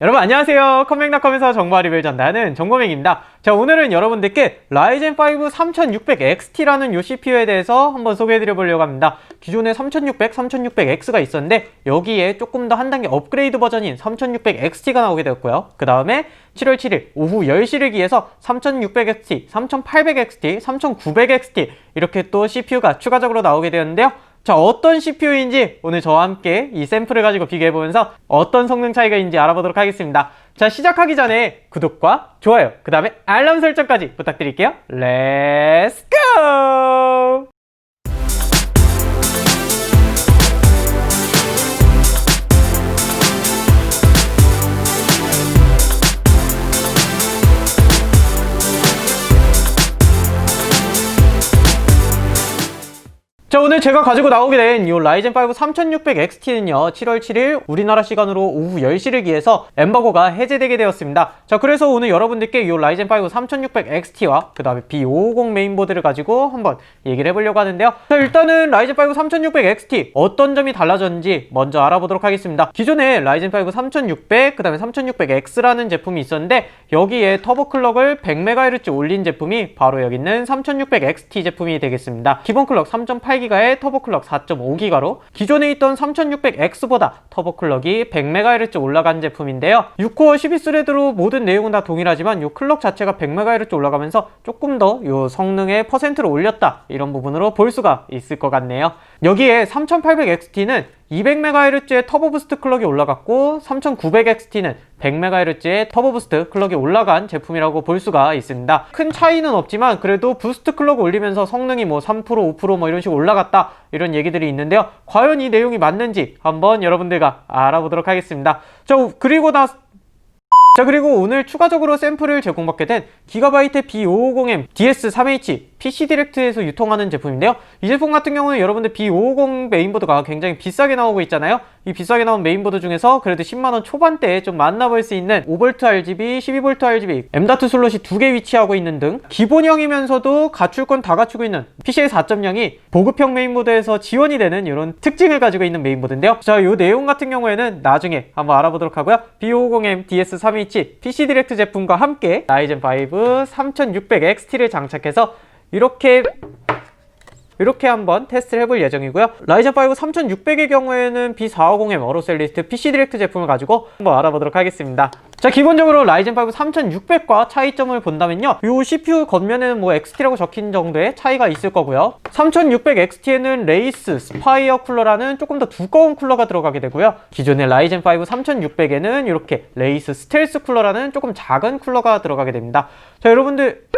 여러분 안녕하세요. 컴맹닷컴에서 정보 리뷰를 전달하는 정보맹입니다. 자 오늘은 여러분들께 라이젠 5 3600XT라는 요 CPU에 대해서 한번 소개해드려 보려고 합니다. 기존에 3600, 3600X가 있었는데 여기에 조금 더 한 단계 업그레이드 버전인 3600XT가 나오게 되었고요. 그 다음에 7월 7일 오후 10시를 기해서 3600XT, 3800XT, 3900XT 이렇게 또 CPU가 추가적으로 나오게 되었는데요 자, 어떤 CPU인지 오늘 저와 함께 이 샘플을 가지고 비교해보면서 어떤 성능 차이가 있는지 알아보도록 하겠습니다. 자, 시작하기 전에 구독과 좋아요, 그 다음에 알람 설정까지 부탁드릴게요. 렛츠 고! 오늘 제가 가지고 나오게 된 이 라이젠 5 3600XT는요 7월 7일 우리나라 시간으로 오후 10시를 기해서 엠바고가 해제되게 되었습니다. 자 그래서 오늘 여러분들께 이 라이젠 5 3600XT와 그 다음에 B550 메인보드를 가지고 한번 얘기를 해보려고 하는데요. 자 일단은 라이젠 5 3600XT 어떤 점이 달라졌는지 먼저 알아보도록 하겠습니다. 기존에 라이젠 5 3600, 그 다음에 3600X라는 제품이 있었는데 여기에 터보 클럭을 100MHz 올린 제품이 바로 여기 있는 3600XT 제품이 되겠습니다. 기본 클럭 3.8 8기가의 터보 클럭 4.5기가로 기존에 있던 3600X보다 터보 클럭이 100MHz 올라간 제품인데요. 6코어 12스레드로 모든 내용은 다 동일하지만 이 클럭 자체가 100MHz 올라가면서 조금 더 이 성능의 퍼센트를 올렸다 이런 부분으로 볼 수가 있을 것 같네요. 여기에 3800XT는 200MHz의 터보 부스트 클럭이 올라갔고 3900XT는 100MHz의 터보 부스트 클럭이 올라간 제품이라고 볼 수가 있습니다. 큰 차이는 없지만 그래도 부스트 클럭 올리면서 성능이 뭐 3% 5%뭐 이런 식으로 올라갔다 이런 얘기들이 있는데요. 과연 이 내용이 맞는지 한번 여러분들과 알아보도록 하겠습니다. 자 그리고 나 자 그리고 오늘 추가적으로 샘플을 제공받게 된 기가바이트 B550M DS3H PC 디렉트에서 유통하는 제품인데요. 이 제품 같은 경우는 여러분들 B550 메인보드가 굉장히 비싸게 나오고 있잖아요. 이 비싸게 나온 메인보드 중에서 그래도 10만원 초반대에 좀 만나볼 수 있는 5V RGB, 12V RGB, M.2 슬롯이 두 개 위치하고 있는 등 기본형이면서도 갖출 건 다 갖추고 있는 PCI 4.0이 보급형 메인보드에서 지원이 되는 이런 특징을 가지고 있는 메인보드인데요. 자, 이 내용 같은 경우에는 나중에 한번 알아보도록 하고요. B550M DS3H PC 디렉트 제품과 함께 라이젠 5 3600XT를 장착해서 이렇게 이렇게 한번 테스트를 해볼 예정이고요. 라이젠 5 3600의 경우에는 B450M 어로셀 리스트 PC 디렉트 제품을 가지고 한번 알아보도록 하겠습니다. 자, 기본적으로 라이젠 5 3600과 차이점을 본다면요. 이 CPU 겉면에는 뭐 XT라고 적힌 정도의 차이가 있을 거고요. 3600XT에는 레이스 스파이어 쿨러라는 조금 더 두꺼운 쿨러가 들어가게 되고요. 기존의 라이젠 5 3600에는 이렇게 레이스 스텔스 쿨러라는 조금 작은 쿨러가 들어가게 됩니다. 자, 여러분들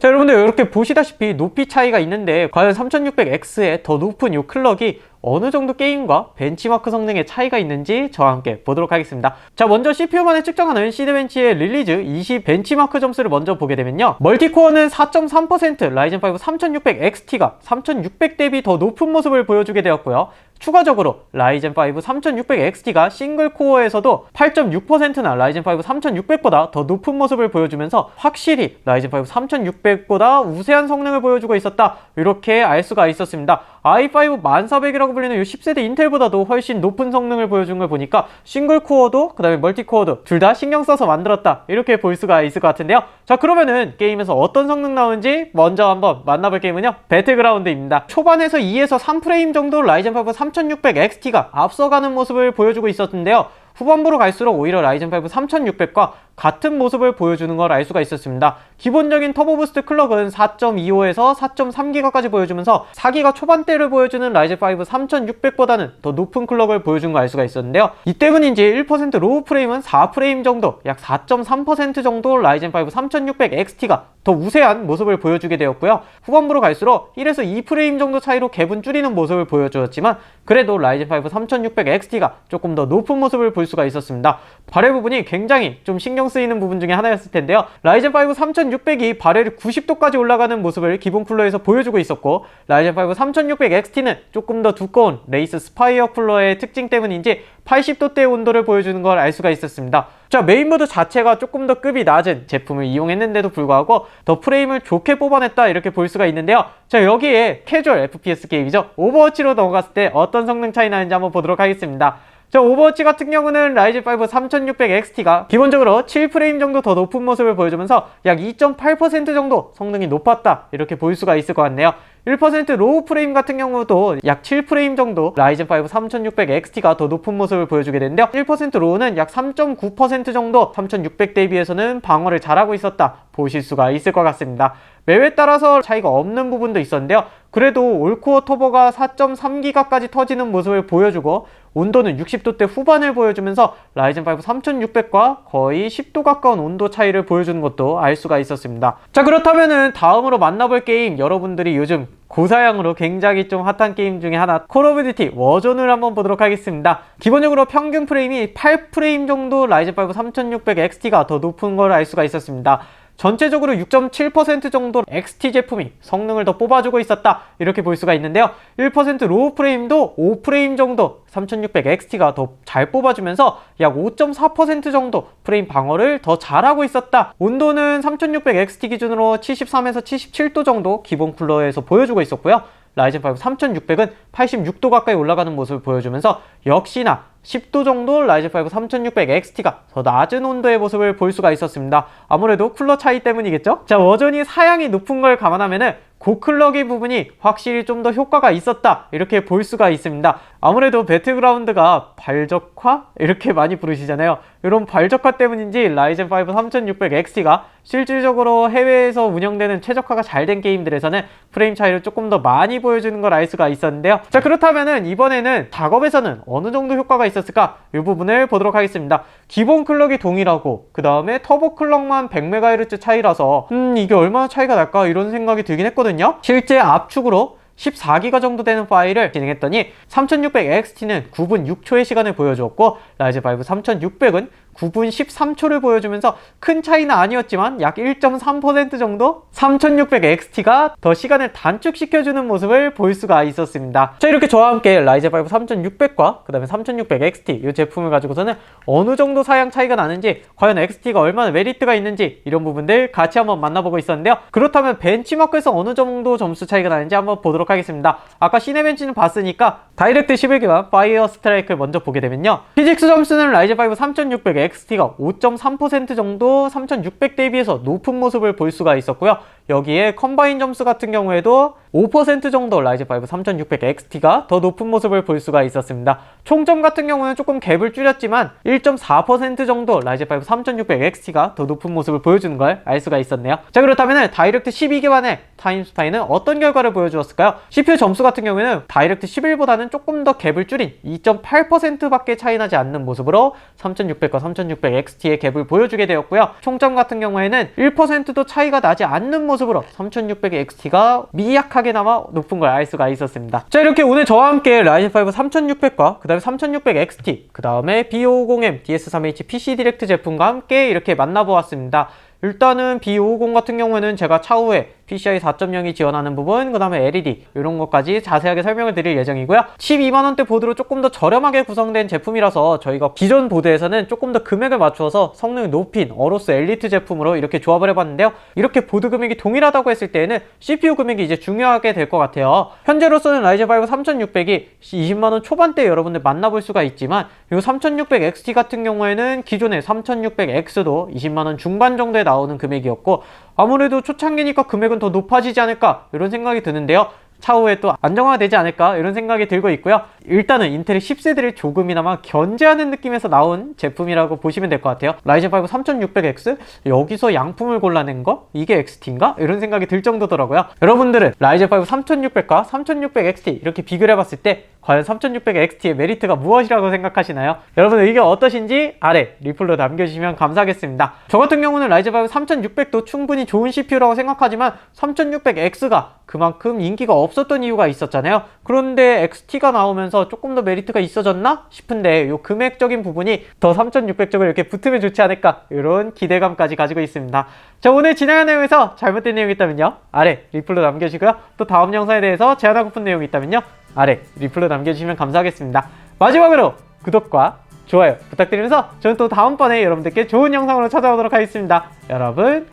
자 여러분들 이렇게 보시다시피 높이 차이가 있는데 과연 3600X의 더 높은 이 클럭이 어느 정도 게임과 벤치마크 성능의 차이가 있는지 저와 함께 보도록 하겠습니다. 자, 먼저 CPU만에 측정하는 시드벤치의 릴리즈 20 벤치마크 점수를 먼저 보게 되면요. 멀티코어는 4.3%, 라이젠 5 3600XT가 3600 대비 더 높은 모습을 보여주게 되었고요. 추가적으로 라이젠 5 3600XT가 싱글 코어에서도 8.6%나 라이젠 5 3600보다 더 높은 모습을 보여주면서 확실히 라이젠 5 3600 보다 우세한 성능을 보여주고 있었다. 이렇게 알 수가 있었습니다. i5 1400이라고 불리는 이 10세대 인텔보다도 훨씬 높은 성능을 보여준 걸 보니까 싱글 코어도 그 다음에 멀티 코어도 둘 다 신경 써서 만들었다. 이렇게 볼 수가 있을 것 같은데요. 자 그러면은 게임에서 어떤 성능 나오는지 먼저 한번 만나볼 게임은요. 배틀그라운드입니다. 초반에서 2에서 3프레임 정도 라이젠 5 3600XT가 앞서가는 모습을 보여주고 있었는데요. 후반부로 갈수록 오히려 라이젠 5 3600과 같은 모습을 보여주는 걸 알 수가 있었습니다. 기본적인 터보 부스트 클럭은 4.25에서 4.3기가까지 보여주면서 4기가 초반대를 보여주는 라이젠 5 3600보다는 더 높은 클럭을 보여준 걸 알 수가 있었는데요. 이 때문인지 1% 로우 프레임은 4프레임 정도, 약 4.3% 정도 라이젠 5 3600 XT가 더 우세한 모습을 보여주게 되었고요. 후반부로 갈수록 1에서 2프레임 정도 차이로 갭은 줄이는 모습을 보여주었지만 그래도 라이젠 5 3600 XT가 조금 더 높은 모습을 볼 수가 있었습니다. 발열 부분이 굉장히 좀 신경 쓰이는 부분 중에 하나였을 텐데요. 라이젠 5 3600이 발열이 90도까지 올라가는 모습을 기본 쿨러에서 보여주고 있었고 라이젠 5 3600 XT는 조금 더 두꺼운 레이스 스파이어 쿨러의 특징 때문인지 80도대 온도를 보여주는 걸 알 수가 있었습니다. 자, 메인보드 자체가 조금 더 급이 낮은 제품을 이용했는데도 불구하고 더 프레임을 좋게 뽑아냈다 이렇게 볼 수가 있는데요. 자, 여기에 캐주얼 FPS 게임이죠. 오버워치로 넘어갔을 때 어떤 성능 차이 나는지 한번 보도록 하겠습니다. 자, 오버워치 같은 경우는 라이젠 5 3600 XT가 기본적으로 7프레임 정도 더 높은 모습을 보여주면서 약 2.8% 정도 성능이 높았다. 이렇게 볼 수가 있을 것 같네요. 1% 로우 프레임 같은 경우도 약 7프레임 정도 라이젠 5 3600 XT가 더 높은 모습을 보여주게 되는데요. 1% 로우는 약 3.9% 정도 3600 대비해서는 방어를 잘하고 있었다 보실 수가 있을 것 같습니다. 매회 따라서 차이가 없는 부분도 있었는데요. 그래도 올코어 터보가 4.3기가까지 터지는 모습을 보여주고 온도는 60도대 후반을 보여주면서 라이젠 5 3600과 거의 10도 가까운 온도 차이를 보여주는 것도 알 수가 있었습니다. 자 그렇다면은 다음으로 만나볼 게임 여러분들이 요즘 고사양으로 굉장히 좀 핫한 게임 중에 하나 콜 오브 듀티 워존을 한번 보도록 하겠습니다. 기본적으로 평균 프레임이 8프레임 정도 라이젠 5 3600 XT가 더 높은 걸 알 수가 있었습니다. 전체적으로 6.7% 정도 XT 제품이 성능을 더 뽑아주고 있었다. 이렇게 볼 수가 있는데요. 1% 로우 프레임도 5프레임 정도 3600 XT가 더 잘 뽑아주면서 약 5.4% 정도 프레임 방어를 더 잘하고 있었다. 온도는 3600 XT 기준으로 73에서 77도 정도 기본 쿨러에서 보여주고 있었고요. 라이젠 5 3600은 86도 가까이 올라가는 모습을 보여주면서 역시나 10도 정도 라이젠 5 3600 XT가 더 낮은 온도의 모습을 볼 수가 있었습니다. 아무래도 쿨러 차이 때문이겠죠? 자, 여전히 사양이 높은 걸 감안하면 은 고클럭의 부분이 확실히 좀 더 효과가 있었다. 이렇게 볼 수가 있습니다. 아무래도 배틀그라운드가 발적화? 이렇게 많이 부르시잖아요. 이런 발적화 때문인지 라이젠 5 3600 XT가 실질적으로 해외에서 운영되는 최적화가 잘 된 게임들에서는 프레임 차이를 조금 더 많이 보여주는 걸 알 수가 있었는데요. 자 그렇다면은 이번에는 작업에서는 어느 정도 효과가 있었을까? 이 부분을 보도록 하겠습니다. 기본 클럭이 동일하고 그 다음에 터보 클럭만 100MHz 차이라서 음 이게 얼마나 차이가 날까? 이런 생각이 들긴 했거든요 실제 압축으로 14기가 정도 되는 파일을 진행했더니 3600XT는 9분 6초의 시간을 보여주었고 라이즈 5 3600은 9분 13초를 보여주면서 큰 차이는 아니었지만 약 1.3% 정도 3600XT가 더 시간을 단축시켜주는 모습을 볼 수가 있었습니다. 자 이렇게 저와 함께 라이즈 5 3600과 그 다음에 3600XT 이 제품을 가지고서는 어느 정도 사양 차이가 나는지 과연 XT가 얼마나 메리트가 있는지 이런 부분들 같이 한번 만나보고 있었는데요. 그렇다면 벤치마크에서 어느 정도 점수 차이가 나는지 한번 보도록 하겠습니다. 아까 시네벤치는 봤으니까 다이렉트 11기가 파이어 스트라이크를 먼저 보게 되면요. 피직스 점수는 라이즈 5 3600 XT가 5.3% 정도 3600 대비해서 높은 모습을 볼 수가 있었고요. 여기에 컴바인 점수 같은 경우에도 5% 정도 라이즈 5 3600 XT가 더 높은 모습을 볼 수가 있었습니다. 총점 같은 경우는 조금 갭을 줄였지만 1.4% 정도 라이즈 5 3600 XT가 더 높은 모습을 보여주는 걸 알 수가 있었네요. 자 그렇다면 다이렉트 12기반의 타임스파이는 어떤 결과를 보여주었을까요? CPU 점수 같은 경우에는 다이렉트 11보다는 조금 더 갭을 줄인 2.8%밖에 차이 나지 않는 모습으로 3600과 3600 XT의 갭을 보여주게 되었고요. 총점 같은 경우에는 1%도 차이가 나지 않는 모습 으로 3600 XT가 미약하게나마 높은 걸 알 수가 있었습니다. 자 이렇게 오늘 저와 함께 라이젠 5 3600과 그 다음에 3600 XT 그 다음에 B550M DS3H PC 디렉트 제품과 함께 이렇게 만나보았습니다. 일단은 B550 같은 경우에는 제가 차후에 PCI 4.0이 지원하는 부분, 그 다음에 LED 이런 것까지 자세하게 설명을 드릴 예정이고요. 12만원대 보드로 조금 더 저렴하게 구성된 제품이라서 저희가 기존 보드에서는 조금 더 금액을 맞추어서 성능을 높인 어로스 엘리트 제품으로 이렇게 조합을 해봤는데요. 이렇게 보드 금액이 동일하다고 했을 때에는 CPU 금액이 이제 중요하게 될 것 같아요. 현재로서는 라이젠 5 3600이 20만원 초반대 여러분들 만나볼 수가 있지만 이 3600XT 같은 경우에는 기존의 3600X도 20만원 중반 정도에 나오는 금액이었고 아무래도 초창기니까 금액은 더 높아지지 않을까 이런 생각이 드는데요. 차후에 또 안정화되지 않을까 이런 생각이 들고 있고요. 일단은 인텔의 10세대를 조금이나마 견제하는 느낌에서 나온 제품이라고 보시면 될 것 같아요. 라이젠 5 3600X 여기서 양품을 골라낸 거 이게 XT인가 이런 생각이 들 정도더라고요. 여러분들은 라이젠 5 3600과 3600XT 이렇게 비교를 해봤을 때 과연 3600XT의 메리트가 무엇이라고 생각하시나요? 여러분 의견 어떠신지 아래 리플로 남겨주시면 감사하겠습니다. 저 같은 경우는 라이젠 5 3600도 충분히 좋은 CPU라고 생각하지만 3600X가 그만큼 인기가 없 었던 이유가 있었잖아요. 그런데 XT가 나오면서 조금 더 메리트가 있어졌나 싶은데 이 금액적인 부분이 더 3600쪽을 이렇게 붙으면 좋지 않을까 이런 기대감까지 가지고 있습니다. 자 오늘 진행한 내용에서 잘못된 내용이 있다면요 아래 리플로 남겨주시고요. 또 다음 영상에 대해서 제안하고 싶은 내용이 있다면요 아래 리플로 남겨주시면 감사하겠습니다. 마지막으로 구독과 좋아요 부탁드리면서 저는 또 다음번에 여러분들께 좋은 영상으로 찾아오도록 하겠습니다. 여러분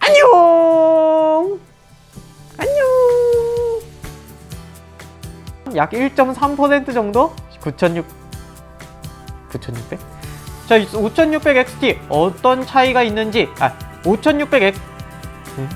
안녕 안녕 약 1.3% 정도 9,600 9600? 자, 5600 XT 어떤 차이가 있는지, 아, 5600 X, 음?